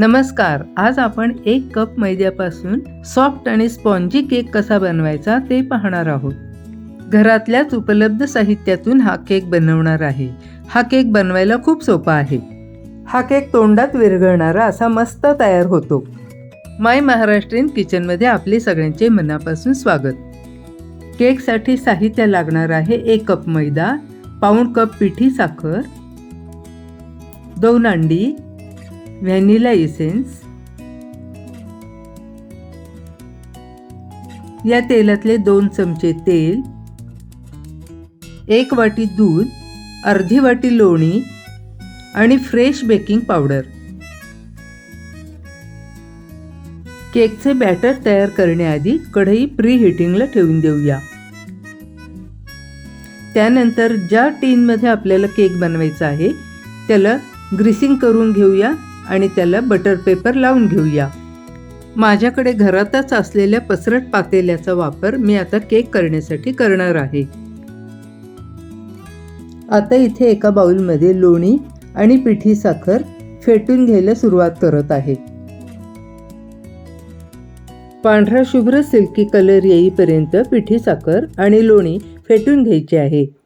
नमस्कार आज आपण एक कप मैद्यापासून सॉफ्ट आणि स्पॉन्जी केक कसा बनवायचा ते पाहणार आहोत. घरातल्याच उपलब्ध साहित्यातून हा केक बनवणार आहे. हा केक बनवायला खूप सोपा आहे. हा केक तोंडात विरघळणारा असा मस्त तयार होतो. माय महाराष्ट्रीयन किचनमध्ये आपले सगळ्यांचे मनापासून स्वागत. केकसाठी साहित्य लागणार आहे एक कप मैदा पाऊण कप पिठी साखर दोन अंडी व्हॅनिला इसेन्स या तेलातले दोन चमचे तेल एक वाटी दूध अर्धी वाटी लोणी आणि फ्रेश बेकिंग पावडर केकचे बॅटर तयार करण्याआधी कढई प्री हिटिंगला ठेवून देऊया. त्यानंतर ज्या टीनमध्ये आपल्याला केक बनवायचा आहे त्याला ग्रीसिंग करून घेऊया. आणि त्याला बटर पेपर लावून घेऊया. माझ्याकडे घरातच असलेल्या पसरट पातेल्याचा वापर मी आता केक करण्यासाठी करणार आहे. आता इथे एका बाउलमध्ये लोणी आणि पिठी साखर फेटून घ्यायला सुरुवात करत आहे. पांढरा शुभ्र सिल्की कलर येईपर्यंत पिठी साखर आणि लोणी फेटून घ्यायचे आहे.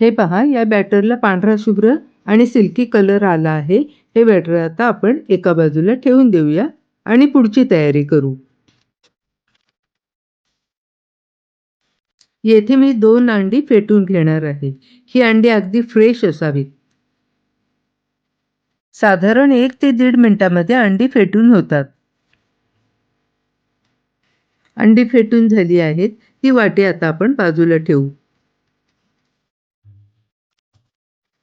हे पहा या बॅटरला पांढरा शुभ्र आणि सिल्की कलर आला आहे. हे बॅटर आता आपण एका बाजूला ठेवून देऊया आणि पुढची तयारी करू. येथे मी दोन अंडी फेटून घेणार आहे. ही अंडी अगदी फ्रेश असावीत. साधारण एक ते दीड मिनिटामध्ये अंडी फेटून होतात. अंडी फेटून झाली आहेत. ती वाटी आता आपण बाजूला ठेवू.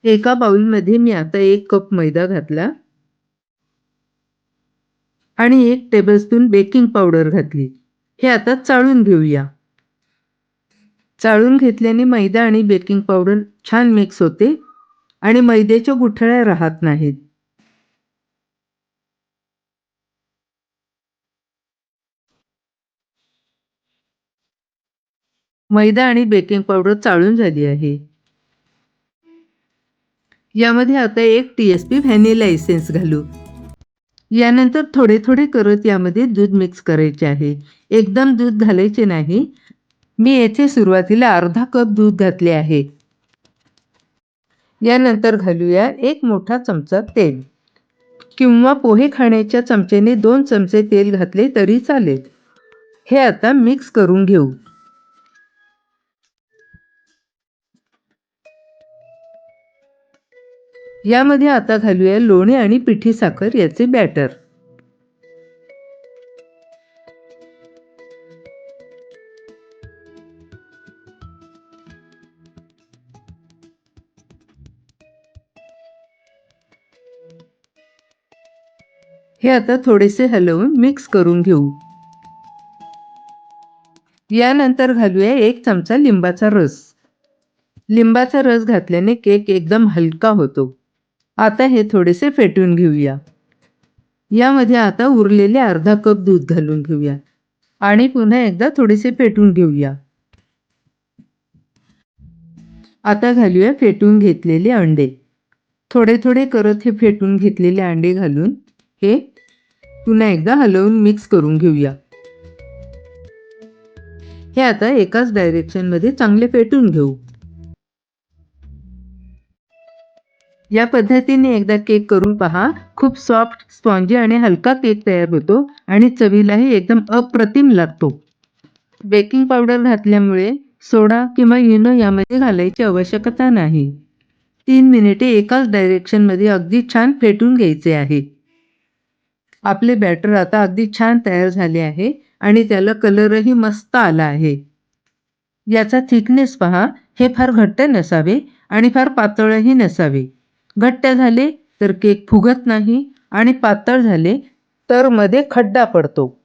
एका बाउलमध्ये मी आता एक कप मैदा घातला आणि एक टेबलस्पून बेकिंग पावडर घातली. हे आता चाळून घेऊया. चाळून घेतल्याने मैदा आणि बेकिंग पावडर छान मिक्स होते आणि मैद्याच्या गुठळ्या राहत नाहीत. मैदा आणि बेकिंग पावडर चाळून झाली आहे. यामध्ये आता एक T S P vanilla essence घालू. यानंतर थोडे थोडे करत यामध्ये दूध मिक्स करायचे आहे. एकदम दूध घालायचे नाही. मी येथे सुरुवातीला अर्धा कप दूध घातले आहे. यानंतर घालूया एक मोठा चमचा तेल. किंवा पोहे खाण्याच्या चमचेने दोन चमचे तेल घातले तरी चालेल. हे आता मिक्स करून घेऊ. यामध्ये आता घालूया लोणी आणि पिठी साखर याचे बॅटर हे आता थोडेसे हलवून मिक्स करून घेऊ. यानंतर घालूया एक चमचा लिंबाचा रस. लिंबाचा रस घातल्याने केक एकदम हलका होतो. आता हे थोडेसे फेटून घेऊया. यामध्ये आता उरलेले अर्धा कप दूध घालून घेऊया. आणि पुन्हा एकदा थोडेसे फेटून घेऊया. आता घालूया फेटून घेतलेले अंडे. थोडे थोडे करत हे फेटून घेतलेले अंडे घालून हे पुन्हा एकदा हलवून मिक्स करून घेऊया. हे आता एकाच डायरेक्शनमध्ये चांगले फेटून घेऊ. या पद्धतीने एकदा केक करून पहा. खूप सॉफ्ट स्पॉन्जी आणि हलका केक तयार होतो आणि चवीलाही एकदम अप्रतिम लागतो. बेकिंग पावडर घातल्यामुळे सोडा किंवा युनो यामध्ये घालायची आवश्यकता नाही. तीन मिनिटे एकाच डायरेक्शनमध्ये अगदी छान फेटून घ्यायचे आहे. आपले बॅटर आता अगदी छान तयार झाले आहे आणि त्याला कलरही मस्त आला आहे. याचा थिकनेस पहा. हे फार घट्ट नसावे आणि फार पातळही नसावे. घट्ट झाले तर केक फुगत नाही आणि पातळ झाले तर मध्ये खड्डा पडतो.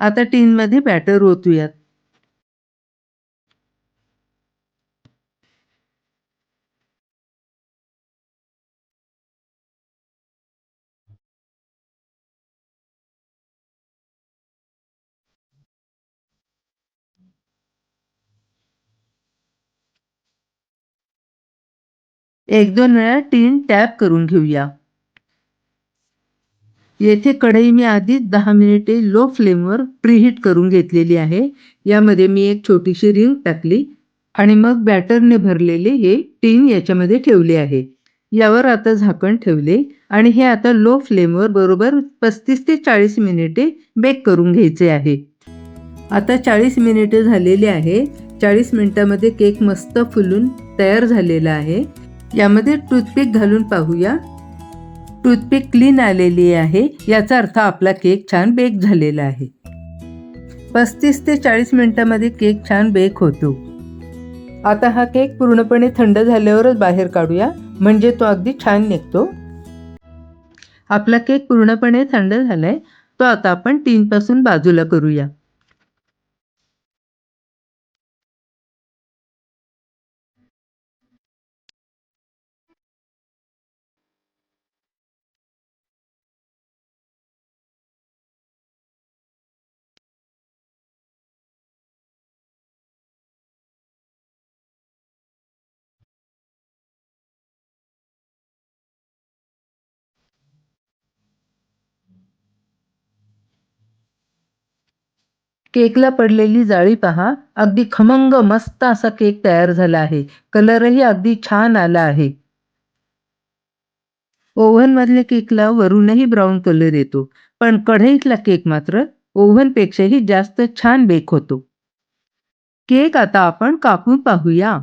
आता टीनमध्ये बॅटर ओतूयात. एक दोन वेळा टीन टॅप करून घेऊया. येथे कढई मी आधीच दहा मिनिटे लो फ्लेमवर प्रीहीट करून घेतलेली आहे. यामध्ये मी एक छोटीशी रिंग टाकली आणि मग बॅटरने भरलेले हे टीन याच्यामध्ये ठेवले आहे. यावर आता झाकण ठेवले आणि हे आता लो फ्लेमवर बरोबर पस्तीस ते चाळीस मिनिटे बेक करून घ्यायचे आहे. आता चाळीस मिनिटे झालेली आहे. चाळीस मिनिटामध्ये केक मस्त फुलून तयार झालेला आहे. यामध्ये टूथपिक घालून पाहूया. टूथपिक क्लीन आलेली आहे. याचा अर्थ आपला केक छान बेक झालेला आहे. पस्तीस ते चाळीस मिनिटामध्ये केक छान बेक होतो. आता हा केक पूर्णपणे थंड झाल्यावरच बाहेर काढूया. म्हणजे तो अगदी छान निघतो. आपला केक पूर्णपणे थंड झालाय. तो आता आपण टीनपासून बाजूला करूया. केकला पडलेली जाळी पहा. अगदी खमंग मस्त असा केक तयार झाला आहे. कलरही अगदी छान आला आहे. ओव्हनमधल्या केकला वरूनही ब्राऊन कलर येतो. पण कढईतला केक मात्र ओव्हनपेक्षाही जास्त छान बेक होतो. केक आता आपण कापून पाहूया.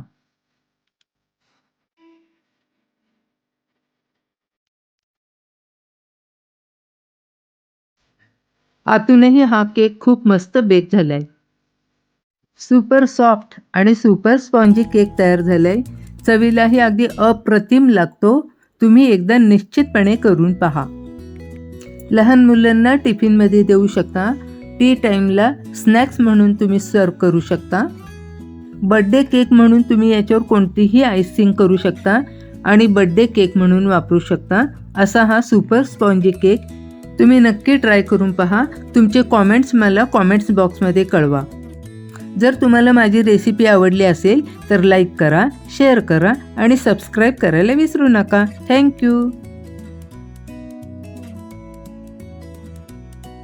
आतूनही हा केक खूप मस्त बेक झालाय. सुपर सॉफ्ट आणि सुपर स्पॉन्जी केक तयार झालाय. चवीलाही अगदी अप्रतिम लागतो. तुम्ही एकदा निश्चितपणे करून पहा. लहान मुलांना टिफिनमध्ये देऊ शकता. टी टाईमला स्नॅक्स म्हणून तुम्ही सर्व करू शकता. बड्डे केक म्हणून तुम्ही याच्यावर कोणतीही आयसिंग करू शकता. आणि बड्डे केक म्हणून वापरू शकता. असा हा सुपर स्पॉन्जी केक तुम्ही नक्की ट्राय करून पहा. तुमचे कॉमेंट्स मला कॉमेंट्स बॉक्समध्ये कळवा. जर तुम्हाला माझी रेसिपी आवडली असेल तर लाईक करा शेअर करा आणि सबस्क्राईब करायला विसरू नका. थँक्यू